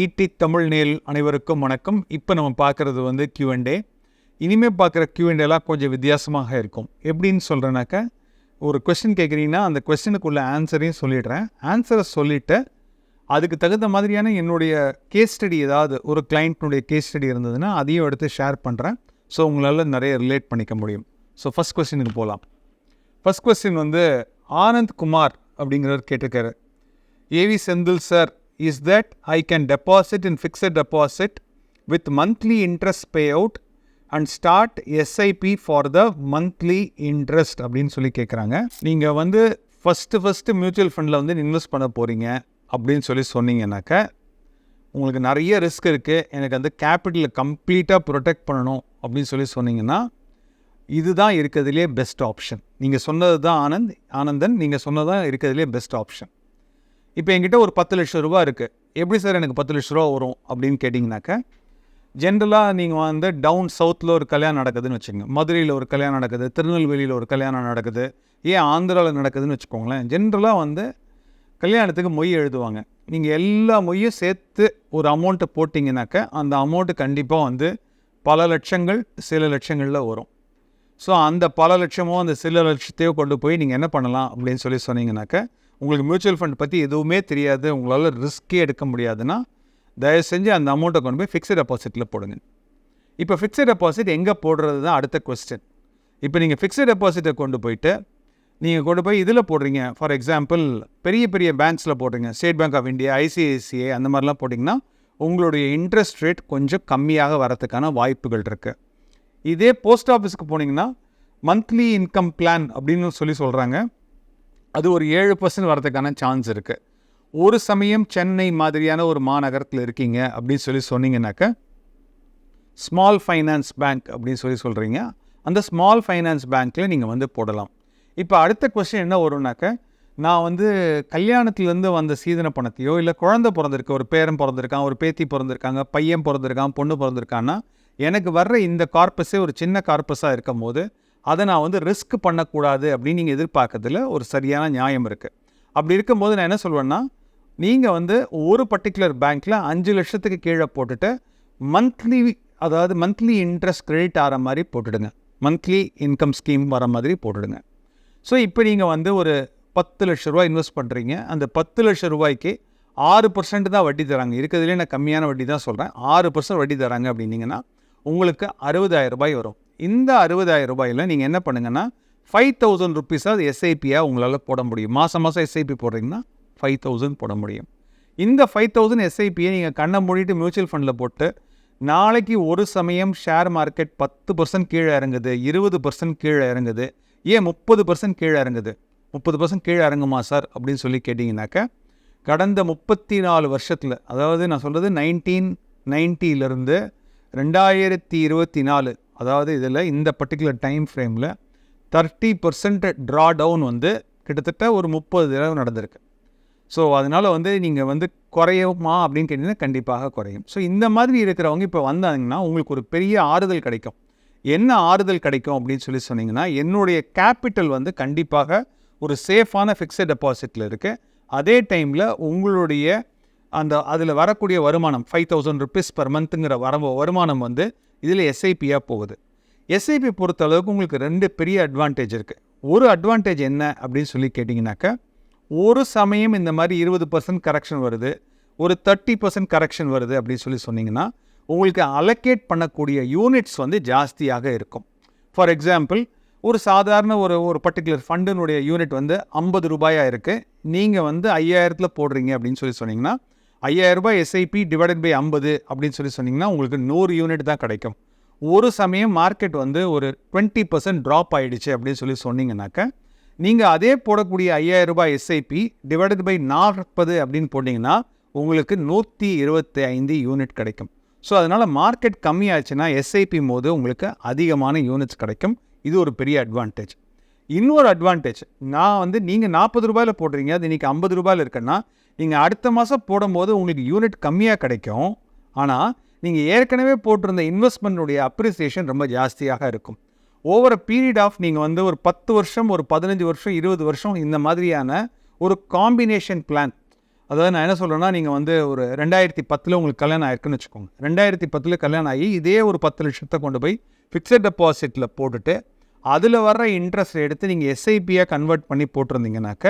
ஈட்டி தமிழ் நேல் அனைவருக்கும் வணக்கம். இப்போ நம்ம பார்க்குறது வந்து கியூஎன்டே இனிமேல் பார்க்குற கியூஎன்டேலாம் கொஞ்சம் வித்தியாசமாக இருக்கும். எப்படின்னு சொல்கிறேனாக்க ஒரு கொஸ்டின் கேட்குறீங்கன்னா அந்த கொஸ்டினுக்குள்ள ஆன்சரையும் சொல்லிடுறேன். ஆன்சரை சொல்லிவிட்டு அதுக்கு தகுந்த மாதிரியான என்னுடைய கேஸ் ஸ்டடி ஏதாவது ஒரு கிளைண்ட்னுடைய கேஸ் ஸ்டடி இருந்ததுன்னா அதையும் எடுத்து ஷேர் பண்ணுறேன் ஸோ உங்களால் நிறைய ரிலேட் பண்ணிக்க முடியும். ஸோ ஃபஸ்ட் கொஸ்டினுக்கு போகலாம் ஃபஸ்ட் கொஸ்டின் வந்து ஆனந்த் குமார் அப்படிங்கிறவர் கேட்டிருக்காரு. AV Senthil sir is that I can deposit in fixed deposit with monthly interest pay out and start SIP for the monthly interest அப்படின்னு சொல்லி கேட்குறாங்க நீங்கள் வந்து ஃபஸ்ட்டு ஃபஸ்ட்டு மியூச்சுவல் ஃபண்டில் வந்து இன்வெஸ்ட் பண்ண போகிறீங்க அப்படின்னு சொல்லி சொன்னீங்கன்னாக்க உங்களுக்கு நிறைய ரிஸ்க் இருக்குது எனக்கு வந்து கேபிட்டலை கம்ப்ளீட்டாக ப்ரொடெக்ட் பண்ணணும் அப்படின்னு சொல்லி சொன்னீங்கன்னா இதுதான் இருக்கிறதுலே பெஸ்ட் ஆப்ஷன் நீங்கள் சொன்னது தான் ஆனந்த் ஆனந்தன் நீங்கள் சொன்னது தான் இருக்கிறதுலே பெஸ்ட் ஆப்ஷன் இப்போ என்கிட்ட ஒரு பத்து லட்சம் ரூபா இருக்குது எப்படி சார் எனக்கு பத்து லட்ச ரூபா வரும் அப்படின்னு கேட்டிங்கனாக்கா ஜென்ரலாக நீங்கள் வந்து டவுன் சவுத்தில் ஒரு கல்யாணம் நடக்குதுன்னு வச்சுக்கோங்க. மதுரையில் ஒரு கல்யாணம் நடக்குது திருநெல்வேலியில் ஒரு கல்யாணம் நடக்குது ஏன் ஆந்திராவில் நடக்குதுன்னு வச்சுக்கோங்களேன் ஜென்ரலாக வந்து கல்யாணத்துக்கு மொய் எழுதுவாங்க. நீங்கள் எல்லா மொய்யும் சேர்த்து ஒரு அமௌண்ட்டை போட்டிங்கனாக்கா அந்த அமௌண்ட்டு கண்டிப்பாக வந்து பல லட்சங்கள் சில லட்சங்களில் வரும். ஸோ அந்த பல லட்சமோ அந்த சில லட்சத்தையோ கொண்டு போய் நீங்கள் என்ன பண்ணலாம் அப்படின்னு சொல்லி சொன்னீங்கன்னாக்கா உங்களுக்கு மியூச்சுவல் ஃபண்ட் பற்றி எதுவுமே தெரியாது உங்களால் ரிஸ்க்கே எடுக்க முடியாதுன்னா தயவு செஞ்சு அந்த அமௌண்ட்டை கொண்டு போய் ஃபிக்ஸட் டெபாசிட்டில் போடுங்க. இப்போ ஃபிக்ஸட் டெபாசிட் எங்கே போடுறது தான் அடுத்த கொஸ்டின் இப்போ நீங்கள் ஃபிக்ஸட் டெபாசிட்டை கொண்டு போயிட்டு நீங்கள் கொண்டு போய் இதில் போடுறீங்க. ஃபார் எக்ஸாம்பிள் பெரிய பெரிய பேங்க்ஸில் போடுறீங்க State Bank of India ICICI அந்த மாதிரிலாம் போட்டிங்கன்னா உங்களுடைய இன்ட்ரெஸ்ட் ரேட் கொஞ்சம் கம்மியாக வரதுக்கான வாய்ப்புகள் இருக்குது இதே போஸ்ட் ஆஃபீஸ்க்கு போனீங்கன்னா மந்த்லி இன்கம் பிளான் அப்படின்னு சொல்லி சொல்கிறாங்க அது ஒரு ஏழு பர்சன்ட் வரதுக்கான சான்ஸ் இருக்குது ஒரு சமயம் சென்னை மாதிரியான ஒரு மாநகரத்தில் இருக்கீங்க அப்படின்னு சொல்லி சொன்னீங்கன்னாக்கா ஸ்மால் ஃபைனான்ஸ் பேங்க் அப்படின்னு சொல்லி சொல்கிறீங்க அந்த ஸ்மால் ஃபைனான்ஸ் பேங்க்கில் நீங்கள் வந்து போடலாம். இப்போ அடுத்த கொஸ்டின் என்ன வரும்னாக்க நான் வந்து கல்யாணத்துலேருந்து வந்த சீதன பணத்தையோ இல்லை குழந்தை பிறந்திருக்கு ஒரு பேரன் பிறந்திருக்கான் ஒரு பேத்தி பிறந்திருக்காங்க பையன் பிறந்திருக்கான் பொண்ணு பிறந்திருக்கான்னா எனக்கு வர்ற இந்த கார்பஸே ஒரு சின்ன கார்பஸாக இருக்கும் போது அதை நான் வந்து ரிஸ்க் பண்ணக்கூடாது அப்படின்னு நீங்கள் எதிர்பார்க்கறதுல ஒரு சரியான நியாயம் இருக்குது அப்படி இருக்கும்போது நான் என்ன சொல்வேன்னா நீங்கள் வந்து ஒரு பர்டிகுலர் பேங்க்கில் அஞ்சு லட்சத்துக்கு கீழே போட்டுட்டு மந்த்லி அதாவது மந்த்லி இன்ட்ரெஸ்ட் கிரெடிட் ஆகிற மாதிரி போட்டுடுங்க. மந்த்லி இன்கம் ஸ்கீம் வர மாதிரி போட்டுடுங்க. ஸோ இப்போ நீங்கள் வந்து ஒரு பத்து லட்ச ரூபா இன்வெஸ்ட் பண்ணுறீங்க அந்த பத்து லட்ச ரூபாய்க்கு ஆறு பர்சன்ட் தான் வட்டி தராங்க. இருக்கிறதுலே நான் கம்மியான வட்டி தான் சொல்கிறேன் ஆறு பர்சன்ட் வட்டி தராங்க அப்படின்னீங்கன்னா உங்களுக்கு அறுபதாயிரம் ரூபாய் வரும். இந்த அறுபதாயிரம் ரூபாயில் நீங்கள் என்ன பண்ணுங்கன்னா ஃபைவ் தௌசண்ட் ருப்பீஸாக அது எஸ்ஐபியாக உங்களால் போட முடியும். மாதம் மாதம் எஸ்ஐபி போடுறீங்கன்னா ஃபைவ் தௌசண்ட் போட முடியும். இந்த ஃபைவ் தௌசண்ட் எஸ்ஐபியை நீங்கள் கண்ணை மூடிட்டு மியூச்சுவல் ஃபண்டில் போட்டு நாளைக்கு ஒரு சமயம் ஷேர் மார்க்கெட் பத்து பர்சன்ட் கீழே இறங்குது இருபது பர்சன்ட் கீழே இறங்குது. ஏன் முப்பது பர்சன்ட் கீழே இறங்குது? முப்பது பர்சன்ட் கீழே இறங்குமா சார் அப்படின்னு சொல்லி கேட்டிங்கனாக்கா கடந்த முப்பத்தி நாலு வருஷத்தில் அதாவது நான் சொல்கிறது நைன்டீன் நைன்ட்டியிலேருந்து ரெண்டாயிரத்தி இருபத்தி நாலு அதாவது இதில் இந்த பர்டிகுலர் டைம் ஃப்ரேமில் தேர்ட்டி பர்சன்ட் ட்ரா டவுன் வந்து கிட்டத்தட்ட ஒரு முப்பது தடவை நடந்திருக்கு. ஸோ அதனால் வந்து நீங்கள் வந்து குறையுமா அப்படின்னு கேட்டிங்கன்னா கண்டிப்பாக குறையும். ஸோ இந்த மாதிரி இருக்கிறவங்க இப்போ வந்தாங்கன்னா உங்களுக்கு ஒரு பெரிய ஆறுதல் கிடைக்கும். என்ன ஆறுதல் கிடைக்கும் அப்படின்னு சொல்லி சொன்னீங்கன்னா என்னுடைய கேபிட்டல் வந்து கண்டிப்பாக ஒரு சேஃபான ஃபிக்ஸட் டெபாசிட்டில் இருக்குது அதே டைமில் உங்களுடைய அந்த அதில் வரக்கூடிய வருமானம் ஃபைவ் தௌசண்ட் ருபீஸ் பர் மந்த்துங்கிற வர வருமானம் வந்து இதில் எஸ்ஐபியாக போகுது. எஸ்ஐபி பொறுத்த அளவுக்கு உங்களுக்கு ரெண்டு பெரிய அட்வான்டேஜ் இருக்குது ஒரு அட்வான்டேஜ் என்ன அப்படின்னு சொல்லி கேட்டிங்கனாக்கா ஒரு சமயம் இந்த மாதிரி இருபது பர்சன்ட் கரெக்ஷன் வருது ஒரு தேர்ட்டி பர்சன்ட் கரெக்ஷன் வருது அப்படின்னு சொல்லி சொன்னிங்கன்னா உங்களுக்கு அலோகேட் பண்ணக்கூடிய யூனிட்ஸ் வந்து ஜாஸ்தியாக இருக்கும். ஃபார் எக்ஸாம்பிள் ஒரு சாதாரண ஒரு ஒரு பர்டிகுலர் ஃபண்டினுடைய யூனிட் வந்து ஐம்பது ரூபாயாக இருக்குது நீங்கள் வந்து ஐயாயிரத்தில் போடுறீங்க அப்படின்னு சொல்லி சொன்னிங்கன்னா ஐயாயிரம் ரூபாய் எஸ்ஐபி டிவைடட் பை ஐம்பது அப்படின்னு சொல்லி சொன்னீங்கன்னா உங்களுக்கு நூறு யூனிட் தான் கிடைக்கும். ஒரு சமயம் மார்க்கெட் வந்து ஒரு டுவெண்ட்டி பர்சன்ட் ட்ராப் ஆகிடுச்சு அப்படின்னு சொல்லி சொன்னீங்கன்னாக்கா நீங்கள் அதே போடக்கூடிய ஐயாயிரம் ரூபாய் எஸ்ஐபி டிவைடட் பை நாற்பது அப்படின்னு போட்டிங்கன்னா உங்களுக்கு நூற்றி இருபத்தி ஐந்து யூனிட் கிடைக்கும். ஸோ அதனால் மார்க்கெட் கம்மியாச்சுன்னா எஸ்ஐபி போது உங்களுக்கு அதிகமான யூனிட்ஸ் கிடைக்கும். இது ஒரு பெரிய அட்வான்டேஜ் இன்னொரு அட்வான்டேஜ் நான் வந்து நீங்கள் நாற்பது ரூபாயில் போடுறீங்க அது இன்றைக்கி ஐம்பது ரூபாயில் இருக்குன்னா நீங்கள் அடுத்த மாதம் போடும்போது உங்களுக்கு யூனிட் கம்மியாக கிடைக்கும். ஆனால் நீங்கள் ஏற்கனவே போட்டிருந்த இன்வெஸ்ட்மெண்ட்டுடைய அப்ரிசியேஷன் ரொம்ப ஜாஸ்தியாக இருக்கும். ஓவர் அ பீரியட் ஆஃப் நீங்கள் வந்து ஒரு பத்து வருஷம் ஒரு பதினஞ்சு வருஷம் இருபது வருஷம் இந்த மாதிரியான ஒரு காம்பினேஷன் பிளான் அதாவது நான் என்ன சொல்கிறேன்னா நீங்கள் வந்து ஒரு ரெண்டாயிரத்தி பத்தில் உங்களுக்கு கல்யாணம் ஆயிருக்குன்னு வச்சுக்கோங்க. ரெண்டாயிரத்தி பத்தில் கல்யாணம் ஆகி இதே ஒரு பத்து லட்சத்தை கொண்டு போய் ஃபிக்ஸட் டெபாசிட்டில் போட்டுட்டு அதில் வர்ற இன்ட்ரெஸ்ட் எடுத்து நீங்கள் எஸ்ஐபியாக கன்வெர்ட் பண்ணி போட்டிருந்தீங்கனாக்க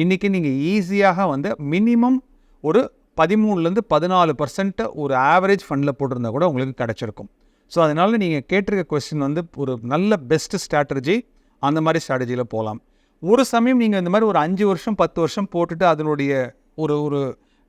இன்றைக்கி நீங்கள் ஈஸியாக வந்து மினிமம் ஒரு பதிமூணுலேருந்து பதினாலு பர்சன்ட்டை ஒரு ஆவரேஜ் ஃபண்டில் போட்டிருந்தா கூட உங்களுக்கு கிடச்சிருக்கும். ஸோ அதனால் நீங்கள் கேட்டிருக்க கொஸ்டின் வந்து ஒரு நல்ல பெஸ்ட் ஸ்ட்ராட்டஜி அந்த மாதிரி ஸ்ட்ராட்டஜியில் போகலாம் ஒரு சமயம் நீங்கள் இந்த மாதிரி ஒரு அஞ்சு வருஷம் பத்து வருஷம் போட்டுட்டு அதனுடைய ஒரு ஒரு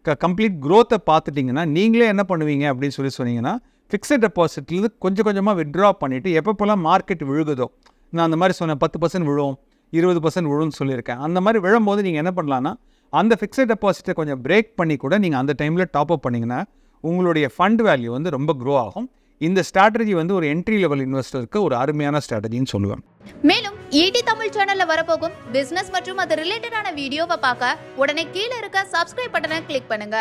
க கம்ப்ளீட் க்ரோத்தை பார்த்துட்டிங்கன்னா நீங்களே என்ன பண்ணுவீங்க அப்படின்னு சொல்லி சொன்னீங்கன்னா ஃபிக்ஸட் டெபாசிட்லேருந்து கொஞ்சம் கொஞ்சமாக வித்ட்ரா பண்ணிவிட்டு எப்பப்போலாம் மார்க்கெட் விழுகுதோ நான் அந்த மாதிரி சொன்னேன் பத்து பர்சன்ட் விழுவோம் இருபது பர்சன்ட் விழுன்னு சொல்லியிருக்கேன். அந்த மாதிரி விழும்போது நீங்கள் என்ன பண்ணலான்னா அந்த ஃபிக்ஸட் டெபாசிட்டை கொஞ்சம் பிரேக் பண்ணி கூட நீங்கள் அந்த டைமில் டாப் அப் பண்ணிங்கன்னா உங்களுடைய ஃபண்ட் வேல்யூ வந்து ரொம்ப க்ரோ ஆகும். இந்த ஸ்ட்ராட்டஜி வந்து ஒரு என்ட்ரி லெவல் இன்வெஸ்டருக்கு ஒரு அருமையான ஸ்ட்ராட்டஜின்னு சொல்லுவேன். மேலும் ஈடி தமிழ் சேனல்ல வரப்போகும் பிசினஸ் மற்றும் அது ரிலேட்டடான வீடியோவை பார்க்க உடனே கீழே இருக்க சப்ஸ்கிரைப் பட்டனை கிளிக் பண்ணுங்க.